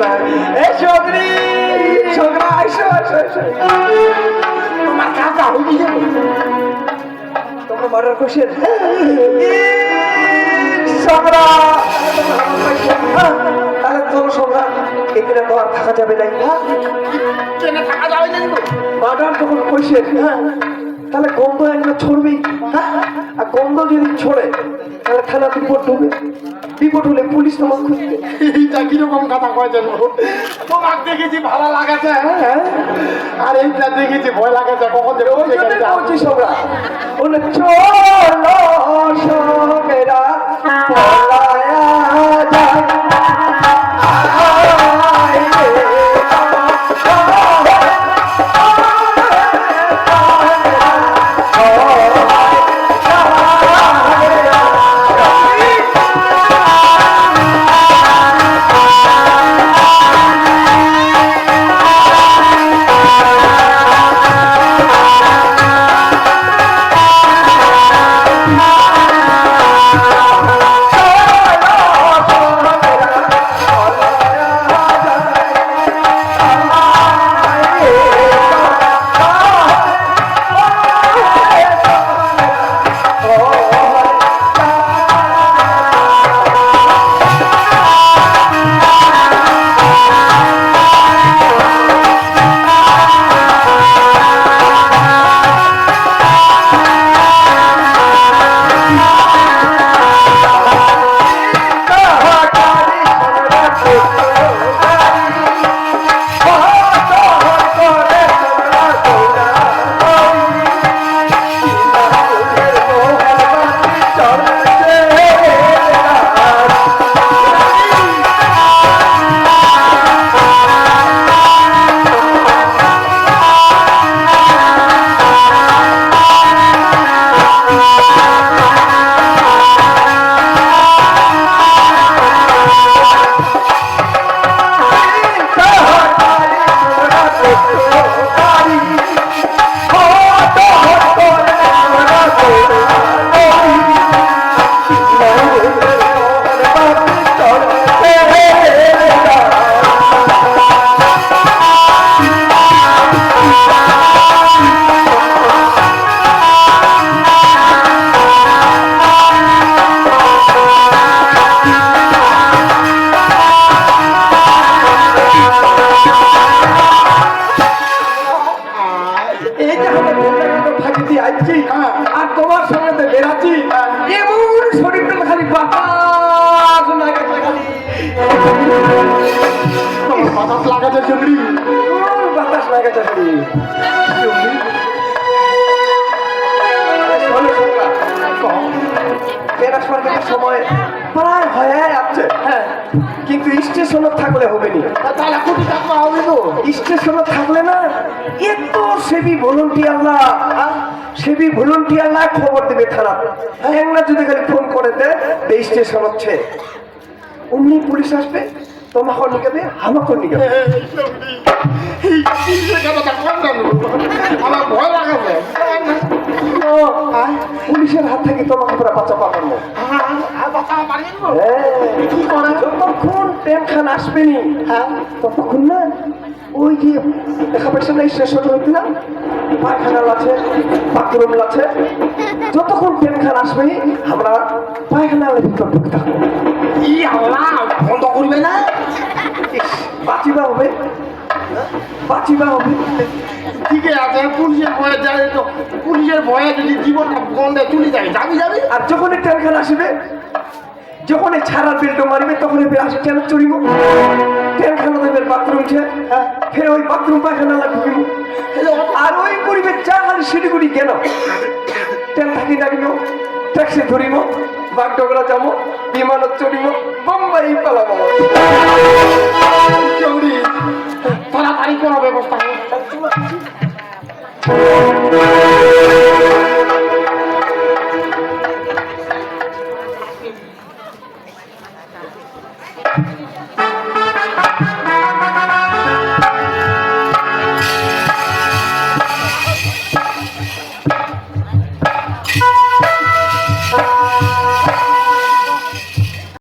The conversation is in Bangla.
না এ সগরি সগরা আইসো আইসো আইসো তোমার কাজটা হয়ে গেল তোমরা মার্ডার করছেন সগরা তাহলে চলো সগরা এখানে তো আর থাকা যাবে না। ট্রেনে থাকা যাবে না কিন্তু? মার্ডার যখন কইছেন তাহলে গন্ধ একবার ছড়বি হ্যাঁ? আর গন্ধ যদি ছড়ে তাহলে থানা বিপদ ঢুকবে। বিপদ হলে পুলিশ তোমার খুঁজবে। এইটা কীরকম কথা কয়েছেন তোমার দেখেছি ভালো লাগাছে। হ্যাঁ আর এইটা দেখেছি ভয় লাগাছে কখন যে ওই জন্য বলছি সবরা। বলে চলো সবেরা খালি বাতাস লাগাচ্ছে খালি বাতাস সময় প্রায় হয়ে যাচ্ছে। হ্যাঁ কিন্তু স্টেশনে থাকলে হবে না তাহলে কোটি টাকা হবে তো। স্টেশনে থাকলে না এত সেবি ভলন্টিয়াররা সেবি ভলন্টিয়াররা খবর দেবে থানা একলা যদি খালি ফোন করে দেয় যে স্টেশন হচ্ছে। অমনি পুলিশ আসবে তোমাকে নিকাবে আমাকে নিকাবে আমার ভয় পুলিশের হাত থেকে তোমাকে পুরো বাচ্চা পাবেন না আর বাঁচা পারেন না কি করে যতক্ষণ ট্রেন খান আসবেনি হ্যাঁ ততক্ষণ না ওই যে দেখা পাচ্ছে না? স্টেশন হইতে না পায়খানা আছে বাথরুম আছে যতক্ষণ ট্রেন খান আসবে আমরা পায়খানার ভিতর ঢুকে থাকব ই আল্লাহ বন্ধ করবে না? বাঁচিবা হবে। বাঁচিবা হবে। ঠিক আছে পুলিশের ভয়ে যায় তো। পুলিশের ভয়ে যদি জীবনটা গন্ধে চলে যায় যাবি যাবি? আর যখন ট্রেন খান আসবে যখন ছাড়ার বেল্ট মারবে তখন আসে ট্রেন চড়িব ট্রেন খানা দেবে বাথরুম ছে ফের ওই বাথরুম পায়খানা ঢুকিব। আর ওই করিবে চা খালি শিলিগুড়ি কেন? ট্রেন থাকি ডাকিব ট্যাক্সি ধরিব বাগডগরা যাব বিমানত চড়িব বোম্বাই পালাব